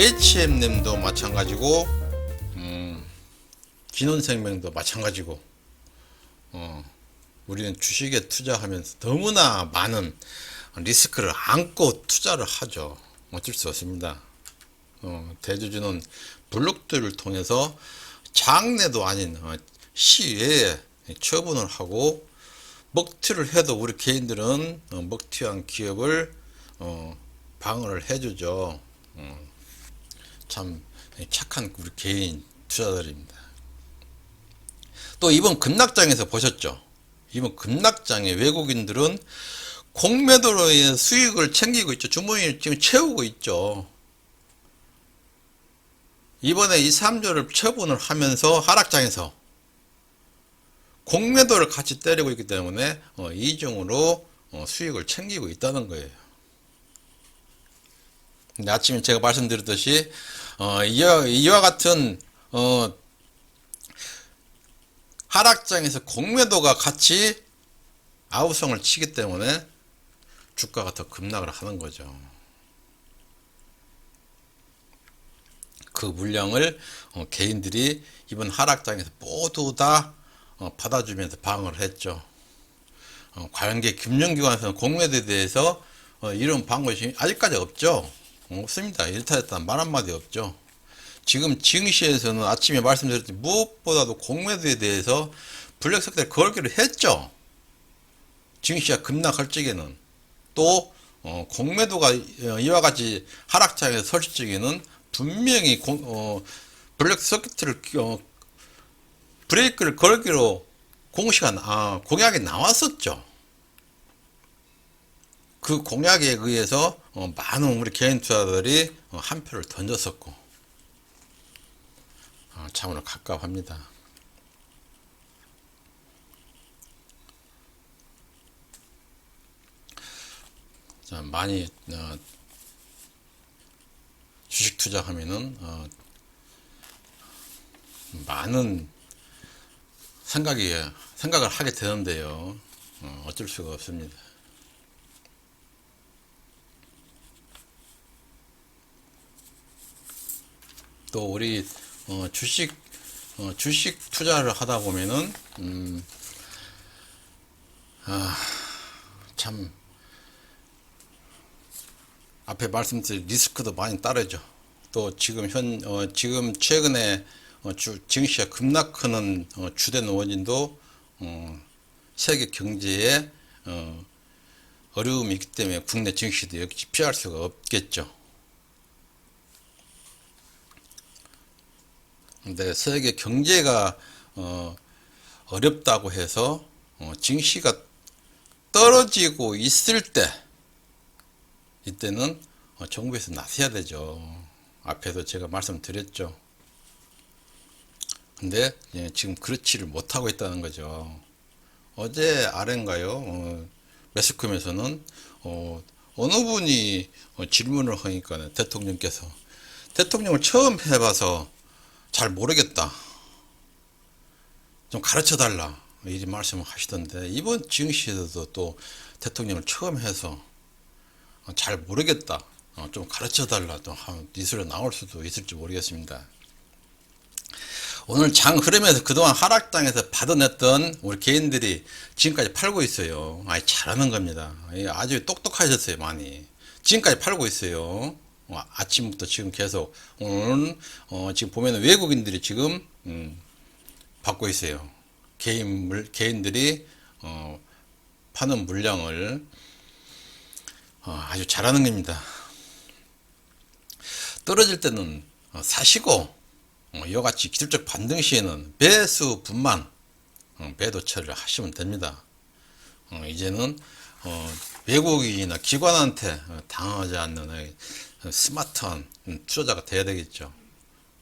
HM님도 마찬가지고 음, 기논생명도 마찬가지고 어, 우리는 주식에 투자하면서 너무나 많은 리스크를 안고 투자를 하죠. 어쩔 수 없습니다. 어, 대주주는 블록들을 통해서 장내도 아닌 어, 시외에 처분을 하고 먹튀를 해도 우리 개인들은 어, 먹튀한 기업을 어, 방어를 해주죠. 어, 참 착한 우리 개인 투자자들입니다. 또 이번 급락장에서 보셨죠? 이번 급락장에 외국인들은 공매도로 인해 수익을 챙기고 있죠. 주머니를 지금 채우고 있죠. 이번에 이 3조를 처분을 하면서 하락장에서 공매도를 같이 때리고 있기 때문에 어, 이중으로 어, 수익을 챙기고 있다는 거예요. 아침에 제가 말씀드렸듯이 어, 이와, 이와 같은 어, 하락장에서 공매도가 같이 아우성을 치기 때문에 주가가 더 급락을 하는 거죠. 그 물량을 어, 개인들이 이번 하락장에서 모두 다 어, 받아주면서 방어를 했죠. 어, 관계 금융기관에서는 공매도에 대해서 어, 이런 방법이 아직까지 없죠. 어, 없습니다. 일타였다 말 한마디 없죠. 지금 증시에서는 아침에 말씀드렸듯이 무엇보다도 공매도에 대해서 블랙 석대를 걸기로 했죠. 증시가 급락할 적에는 또 어, 공매도가 어, 이와 같이 하락장에서 설치 적에는 분명히 공, 어, 블랙 서킷을 어, 브레이크를 걸기로 공시가 나- 아, 공약이 나왔었죠. 그 공약에 의해서 어, 많은 우리 개인 투자들이 어, 한 표를 던졌었고 어, 참으로 갑갑합니다. 자, 많이 어, 주식 투자하면은 어, 많은 생각이 생각을 하게 되는데요. 어, 어쩔 수가 없습니다. 또 우리 어, 주식 어, 주식 투자를 하다 보면은 음, 아, 참 앞에 말씀드린 리스크도 많이 따르죠. 또 지금 현 어, 지금 최근에 어, 주, 증시가 급락하는 어, 주된 원인도 어, 세계 경제에 어, 어려움이 있기 때문에 국내 증시도 역시 피할 수가 없겠죠. 근데 세계 경제가 어, 어렵다고 해서 어, 증시가 떨어지고 있을 때 이때는 어, 정부에서 나서야 되죠. 앞에도 제가 말씀드렸죠. 근데 예, 지금 그렇지를 못하고 있다는 거죠. 어제 아래인가요? 어, 매스컴에서는 어, 어느 분이 어, 질문을 하니까 대통령께서 대통령을 처음 해봐서 잘 모르겠다. 좀 가르쳐 달라. 이 말씀을 하시던데 이번 증시에서도 또 대통령을 처음 해서 어, 잘 모르겠다. 어, 좀 가르쳐 달라. 또 니소리 나올 수도 있을지 모르겠습니다. 오늘 장 흐름에서 그동안 하락장에서 받아냈던 우리 개인들이 지금까지 팔고 있어요. 아이, 잘하는 겁니다. 예, 아주 똑똑하셨어요, 많이. 지금까지 팔고 있어요. 어, 아침부터 지금 계속. 오늘, 어, 지금 보면 외국인들이 지금, 음, 받고 있어요. 개인 물, 개인들이, 어, 파는 물량을, 어, 아주 잘하는 겁니다. 떨어질 때는 어, 사시고, 어, 이와 같이 기술적 반등 시에는 배수 분만 어, 배도 처리를 하시면 됩니다. 어, 이제는 어, 외국인이나 기관한테 어, 당하지 않는 어, 스마트한 음, 투자자가 돼야 되겠죠.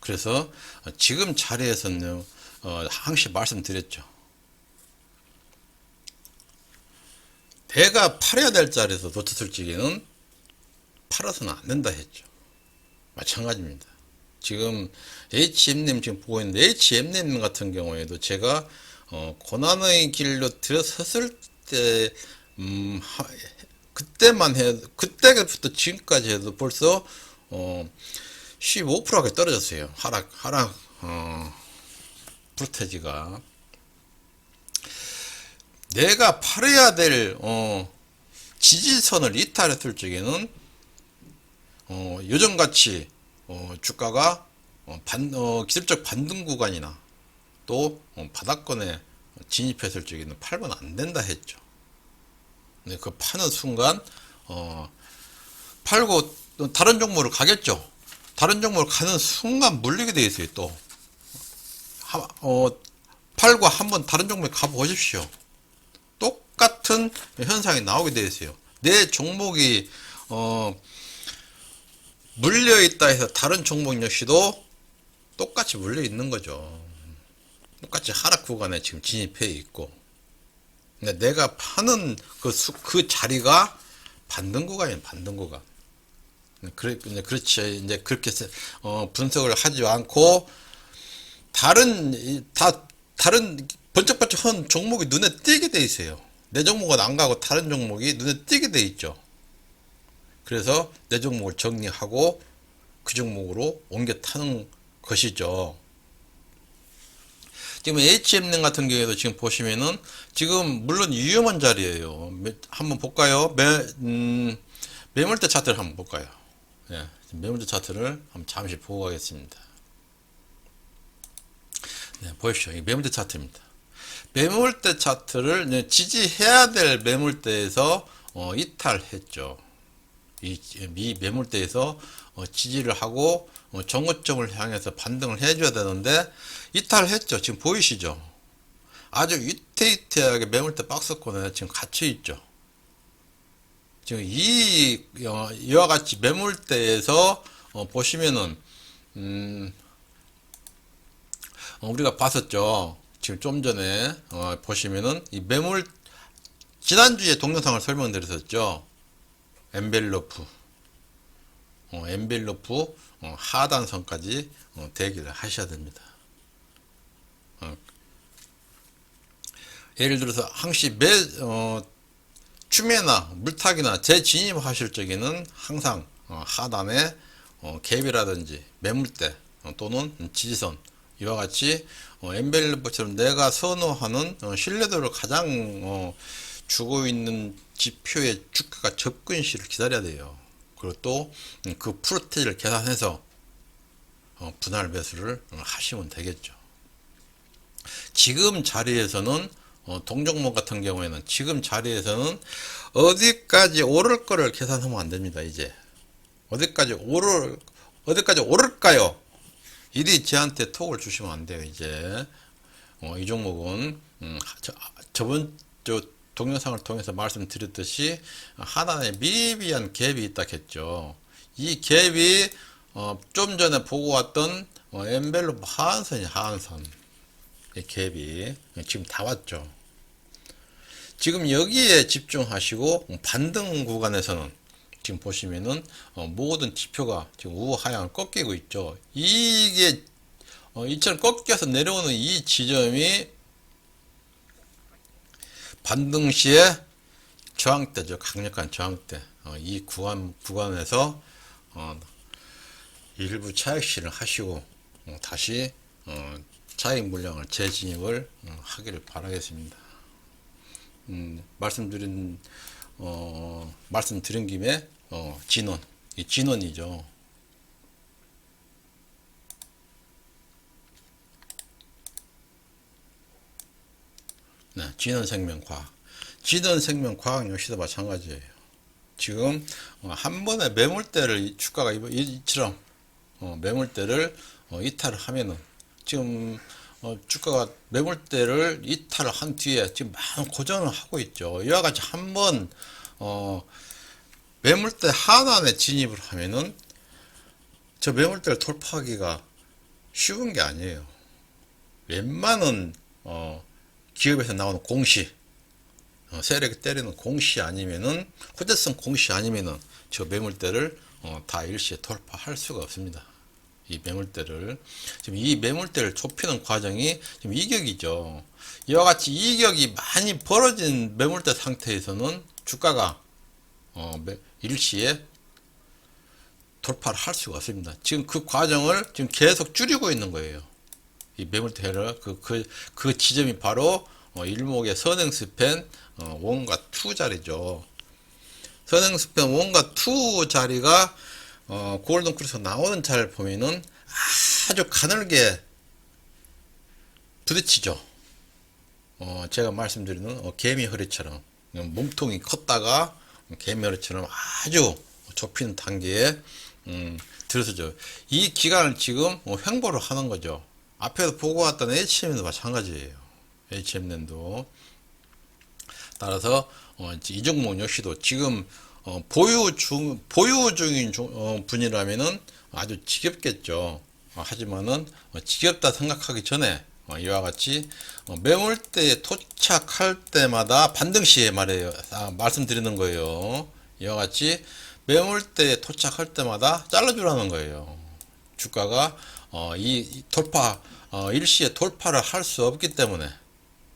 그래서 어, 지금 자리에서는 어, 항시 말씀드렸죠. 내가 팔아야 될 자리에서 적에는 팔아서는 안 된다 했죠. 마찬가지입니다. 지금 HM님 지금 보고 있는데 HM님 같은 경우에도 제가 어, 고난의 길로 들어섰을 때 음, 하, 그때만 해 그때부터 지금까지 해도 벌써 어, 15%가 떨어졌어요. 하락, 하락, 어, 프로테지가. 내가 팔아야 될, 어, 지지선을 이탈했을 적에는, 어, 요즘같이, 어, 주가가, 어, 반, 어, 기술적 반등 구간이나, 또, 어, 바닥권에 진입했을 적에는 팔면 안 된다 했죠. 근데 그 파는 순간, 어, 팔고 또 다른 종목으로 가겠죠. 다른 종목으로 가는 순간 물리게 돼 있어요, 또. 하, 어, 팔고 한번 다른 종목에 가보십시오. 똑같은 현상이 나오게 돼 있어요. 내 종목이, 어, 물려 있다 해서 다른 종목 역시도 똑같이 물려 있는 거죠. 똑같이 하락 구간에 지금 진입해 있고. 내가 파는 그, 수, 그 자리가 반등 구간이에요, 반등 구간. 그래, 이제 그렇지. 이제 그렇게 세- 어, 분석을 하지 않고 다른 이- 다 다른 번쩍번쩍 한 종목이 눈에 띄게 돼 있어요. 내 종목은 안 가고 다른 종목이 눈에 띄게 돼 있죠. 그래서 내 종목을 정리하고 그 종목으로 옮겨 타는 것이죠. 지금 HMN 같은 경우에도 지금 보시면은 지금 물론 위험한 자리예요. 매- 한번 볼까요? 매, 음, 매물대 차트를 한번 볼까요? 예, 매물대 차트를 한번 잠시 보고 가겠습니다. 네, 보십시오. 이 매물대 차트입니다. 매물대 차트를 지지해야 될 매물대에서 어, 이탈했죠. 이, 이 매물대에서 어, 지지를 하고 어, 정고점을 향해서 반등을 해줘야 되는데 이탈했죠. 지금 보이시죠? 아주 위태위태하게 매물대 박스권에 지금 갇혀 있죠. 지금 이 어, 이와 같이 매물대에서 어, 보시면은 음, 어, 우리가 봤었죠. 지금 좀 전에 어, 보시면은 이 매물 지난주에 동영상을 설명드렸었죠. 엠벨로프 어, 엠벨로프 어, 하단선까지 어, 대기를 하셔야 됩니다. 어, 예를 들어서 항시 매 어, 추매나 물타기나 재진입하실 적에는 항상 어, 하단에 어, 갭이라든지 매물대 어, 또는 지지선 이와 같이 어, 엠벨리버처럼 내가 선호하는 어, 신뢰도를 가장 어, 주고 있는 지표의 주가가 접근 시를 기다려야 돼요. 그리고 또 그 프로테이를 계산해서 어, 분할 매수를 어, 하시면 되겠죠. 지금 자리에서는 어, 동종목 같은 경우에는 지금 자리에서는 어디까지 오를 거를 계산하면 안 됩니다. 이제 어디까지 오를 어디까지 오를까요? 이리 저한테 톡을 주시면 안 돼요. 이제 어, 이 종목은 음, 저, 저번 저 동영상을 통해서 말씀드렸듯이 하나의 미비한 갭이 있다 했죠. 이 갭이 어, 좀 전에 보고 왔던 어, 엠벨로 하한선이 하한선 이 갭이 지금 다 왔죠. 지금 여기에 집중하시고 반등 구간에서는 지금 보시면은 어, 모든 지표가 지금 우하향을 꺾이고 있죠. 이게 어, 이처럼 꺾여서 내려오는 이 지점이 반등 시에 저항대죠. 강력한 저항대. 어, 이 구간 구간에서 어, 일부 차익 실을 하시고 어, 다시 어, 차익 물량을 재진입을 어, 하기를 바라겠습니다. 음, 말씀드린 어, 말씀드린 김에 어, 진원 이 진원이죠. 네, 진원생명과학. 진원생명과학 역시도 마찬가지예요. 지금 어, 한 번에 매물대를 이 주가가 이- 이처럼 어, 매물대를 어, 이탈을 하면은 지금 어, 주가가 매물대를 이탈을 한 뒤에 지금 많은 고전을 하고 있죠. 이와 같이 한번 어, 매물대 하단에 진입을 하면은 저 매물대를 돌파하기가 쉬운 게 아니에요. 웬만한 어, 기업에서 나오는 공시 어, 세력이 때리는 공시 아니면은 호재성 공시 아니면은 저 매물대를 어, 다 일시에 돌파할 수가 없습니다. 이 매물대를 지금 이 매물대를 좁히는 과정이 지금 이격이죠. 이와 같이 이격이 많이 벌어진 매물대 상태에서는 주가가 어, 매- 일시에 돌파를 할 수가 없습니다. 지금 그 과정을 지금 계속 줄이고 있는 거예요. 이 매물대를 그, 그, 그 지점이 바로 어, 일목의 선행 스팬 어, 원과 투 자리죠. 선행 스팬 원과 투 자리가 어, 골든 크루스 나오는 자를 보면은 아주 가늘게 부딪히죠. 어, 제가 말씀드리는 어, 개미 허리처럼 몸통이 컸다가 개미 허리처럼 아주 좁히는 단계에 음, 들어서죠. 이 기간을 지금 어, 횡보를 하는 거죠. 앞에서 보고 왔던 HM도 마찬가지예요. HM랜도 따라서 어, 이 종목 역시도 지금 어, 보유 중 보유 중인 중- 어, 분이라면은 아주 지겹겠죠. 어, 하지만은 어, 지겹다 생각하기 전에 어, 이와 같이 어, 매물대에 도착할 때마다 반등 시에 말해요. 아, 말씀드리는 거예요. 이와 같이 매물대에 도착할 때마다 잘라주라는 거예요. 주가가 어, 이, 이 돌파 어, 일시에 돌파를 할 수 없기 때문에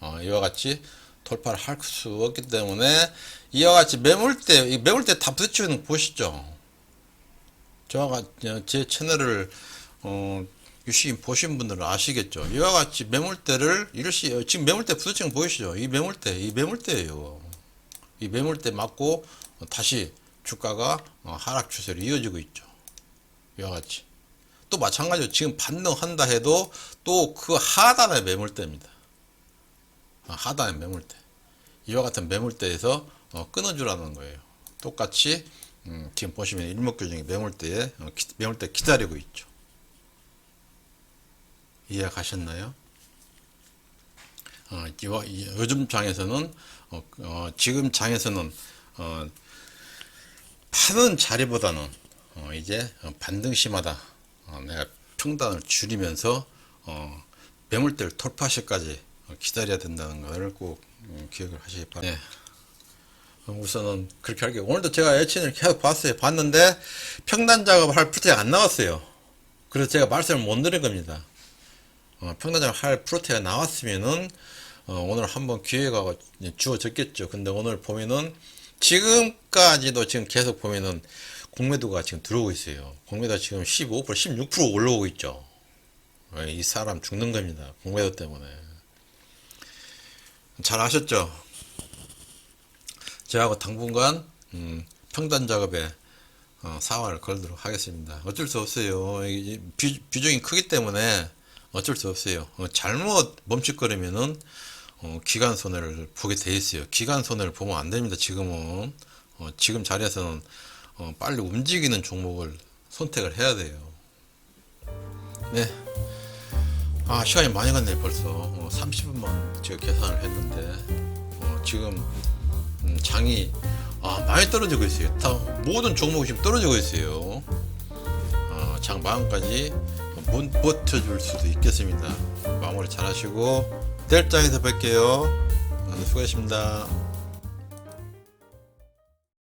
어, 이와 같이 돌파를 할 수 없기 때문에 이와 같이 매물대 이 매물대 다 부딪히는 거 보시죠. 저와 같이 제 채널을 어, 유심 보신 분들은 아시겠죠. 이와 같이 매물대를 일시 어, 지금 매물대 부딪히는 거 보이시죠. 이 매물대 이 매물대예요. 이 매물대 맞고 어, 다시 주가가 어, 하락 추세로 이어지고 있죠. 이와 같이 또 마찬가지로 지금 반등한다 해도 또 그 하단의 매물대입니다. 아, 하단의 매물대. 이와 같은 매물대에서 어, 끊어주라는 거예요. 똑같이 음, 지금 보시면 일목교정이 매물대에 어, 기- 매물대 기다리고 있죠. 이해 가셨나요? 어, 요즘 장에서는 어, 어, 지금 장에서는 어, 파는 자리보다는 어, 이제 어, 반등 시마다 어, 내가 평단을 줄이면서 어, 매물대를 돌파시까지 어, 기다려야 된다는 것을 꼭 음, 기억을 하시기 바랍니다. 네. 어, 우선은 그렇게 할게요. 오늘도 제가 예친을 계속 봤어요. 봤는데 평단 작업을 할 프로테가 안 나왔어요. 그래서 제가 말씀을 못 드린 겁니다. 어, 평단 작업 할 프로테가 나왔으면은 어, 오늘 한번 기회가 주어졌겠죠. 근데 오늘 보면은 지금까지도 지금 계속 보면은 공매도가 지금 들어오고 있어요. 공매도가 지금 15% 16% 올라오고 있죠. 어, 이 사람 죽는 겁니다. 공매도 때문에. 잘 아셨죠? 저하고 당분간 음, 평단 작업에 어, 사활을 걸도록 하겠습니다. 어쩔 수 없어요. 비중이 크기 때문에 어쩔 수 없어요. 어, 잘못 멈칫거리면은 어, 기간 손해를 보게 돼 있어요. 기간 손해를 보면 안 됩니다. 지금은 어, 지금 자리에서는 어, 빨리 움직이는 종목을 선택을 해야 돼요. 네. 아 시간이 많이 갔네 벌써 어, 30분만 제가 계산을 했는데 어, 지금 음, 장이 아, 많이 떨어지고 있어요. 다 모든 종목이 지금 떨어지고 있어요. 어, 장 마음까지 못 버텨줄 수도 있겠습니다. 마무리 잘 하시고 내일 장에서 뵐게요. 어, 수고하셨습니다.